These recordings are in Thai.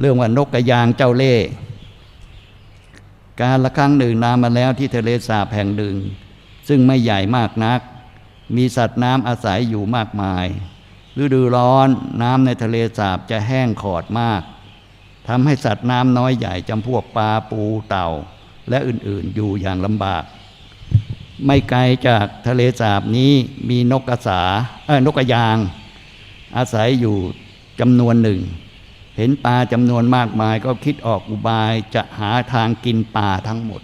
เรื่องว่านกกระยางเจ้าเล่การละครั้งหนึ่งนานมาแล้วที่ทะเลสาบแห่งหนึ่ง ซึ่งไม่ใหญ่มากนัก มีสัตว์น้ำอาศัยอยู่มากมาย ฤดูร้อนน้ำในทะเลสาบจะแห้งขอดมากทำให้สัตว์น้ำน้อยใหญ่จำพวกปลาปูเต่า และอื่นๆอยู่อย่างลำบาก ไม่ไกลจากทะเลสาบนี้มีนกกระสาเออนกกระยาง อาศัยอยู่จำนวนหนึ่ง เห็นปลาจำนวนมากมายก็คิดออกอุบายจะหาทางกินปลาทั้งหมด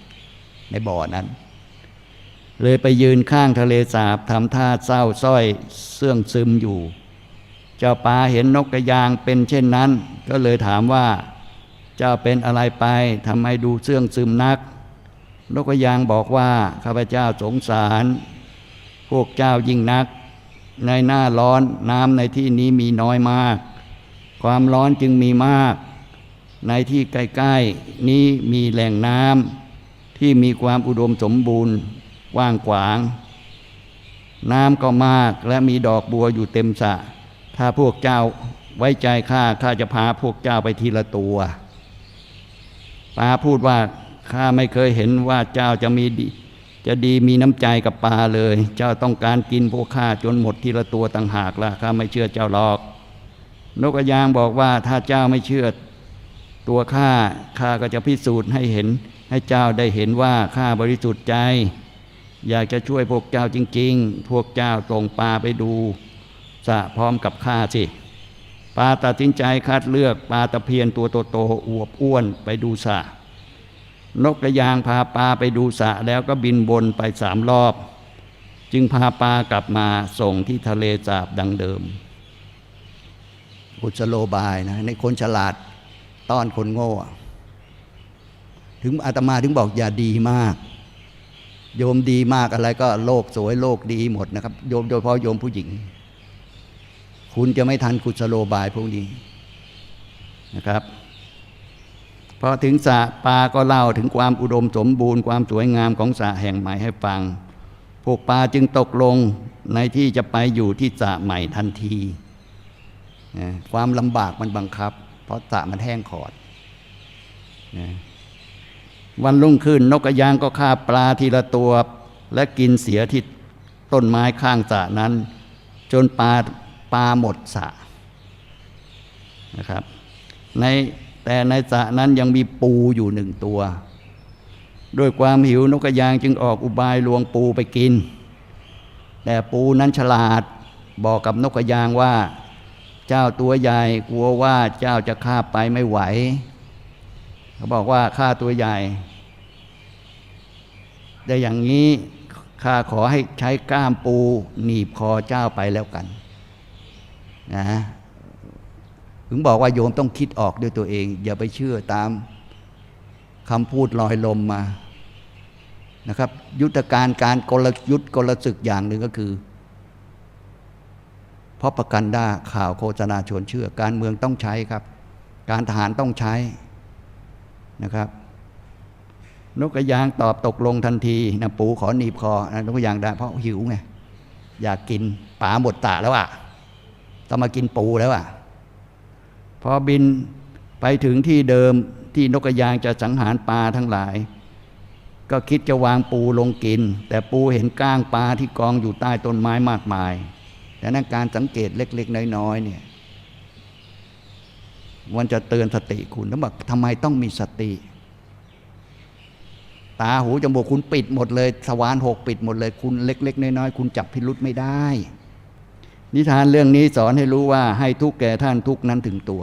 ในบ่อนั้น เลยไปยืนข้างทะเลสาบทำท่าเศร้าสร้อยเสื่องซึมอยู่ เจ้าปลาเห็นนกกระยางเป็นเช่นนั้น ก็เลยถามว่า เจ้าเป็นอะไรไปทำไมดูเสื่องซึมนัก นกกระยางบอกว่าข้าพเจ้าสงสาร พวกเจ้ายิ่งนัก ในหน้าร้อนน้ำในที่นี้มีน้อยมาก ความร้อนจึงมีมาก ในที่ใกล้ๆนี้มีแหล่งน้ำที่มีความอุดมสมบูรณ์กว้างขวาง น้ำก็มากและมีดอกบัวอยู่เต็มสระถ้าพวกเจ้าไว้ใจข้าข้าจะพาพวกเจ้าไปทีละตัวปลาพูดว่าข้าไม่เคยเห็นว่าเจ้าจะมีดีจะดีมีน้ำใจกับปลาเลย เจ้าต้องการกินพวกข้าจนหมดทีละตัวต่างหากละข้าไม่เชื่อเจ้าหรอก นกกระยางบอกว่าถ้าเจ้าไม่เชื่อ ตัวข้าข้าก็จะพิสูจน์ให้เห็น ให้เจ้าได้เห็นว่าข้าบริสุทธิ์ใจ อยากจะช่วยพวกเจ้าจริง ๆ พวกเจ้าส่งปลาไปดูสะพร้อมกับข้าสิปลาตัดสินใจคัดเลือกปลาตะเพียนตัวโตๆอวบอ้วนไปดูสะนกกระยางพาปลาไปดูสะแล้วก็บินบนไปสามรอบ จึงพาปลากลับมาส่งที่ทะเลสาบดังเดิม กุศโลบายนะในคนฉลาดต้อนคนโง่ ถึงอาตมาถึงบอกอย่าดีมาก โยมดีมากอะไรก็โลกสวยโลกดีหมดนะครับ โยมโดยเฉพาะโยมผู้หญิง คุณจะไม่ทันกุศโลบายพวกนี้นะครับพอถึงสระปาก็เล่าถึงความอุดมสมบูรณ์ความสวยงามของสระแห่งใหม่ให้ฟัง พวกปลาจึงตกลงในที่จะไปอยู่ที่สระใหม่ทันที ความลำบากมันบังคับ เพราะสระมันแห้งขอด วันรุ่งขึ้นนกกระยางก็ฆ่าปลาทีละตัว และกินเสียที่ต้นไม้ข้างสระนั้น จนปลาปลาหมดสระนะครับในแต่ในสระนั้นยังมีปูอยู่หนึ่งตัว ด้วยความหิวนกกระยางจึงออกอุบายลวงปูไปกิน แต่ปูนั้นฉลาดบอกกับนกกระยางว่า เจ้าตัวใหญ่กลัวว่าเจ้าจะฆ่าไปไม่ไหว เขาบอกว่าข้าตัวใหญ่ แต่อย่างนี้ข้าขอให้ใช้ก้ามปูหนีบคอเจ้าไปแล้วกันนะถึงบอกว่าโยมต้องคิดออกด้วยตัวเอง อย่าไปเชื่อตามคำพูดลอยลมมานะครับ ยุทธการการกลยุทธ์กลศึกอย่างหนึ่งก็คือ เพราะประกันด้าข่าวโฆษณาชวนเชื่อ การเมืองต้องใช้ครับ การทหารต้องใช้นะครับ นกกระยางตอบตกลงทันทีนะปูขอหนีบคอนะนกกระยางได้เพราะหิวไงอยากกินป่าหมดตะแล้วอะต้องมากินปูแล้วอะพอบินไปถึงที่เดิมที่นกกระยางจะสังหารปลาทั้งหลาย ก็คิดจะวางปูลงกิน แต่ปูเห็นก้างปลาที่กองอยู่ใต้ต้นไม้มากมาย ดังนั้นการสังเกตเล็ก ๆ น้อยๆเนี่ยมันจะเตือนสติคุณแล้วบอกทำไมต้องมีสติ ตาหูจมูกคุณปิดหมดเลย สวานหกปิดหมดเลย คุณเล็ก ๆ น้อยๆคุณจับพิรุษไม่ได้ นิทานเรื่องนี้สอนให้รู้ว่าให้ทุกแก่ท่านทุกนั้นถึงตัว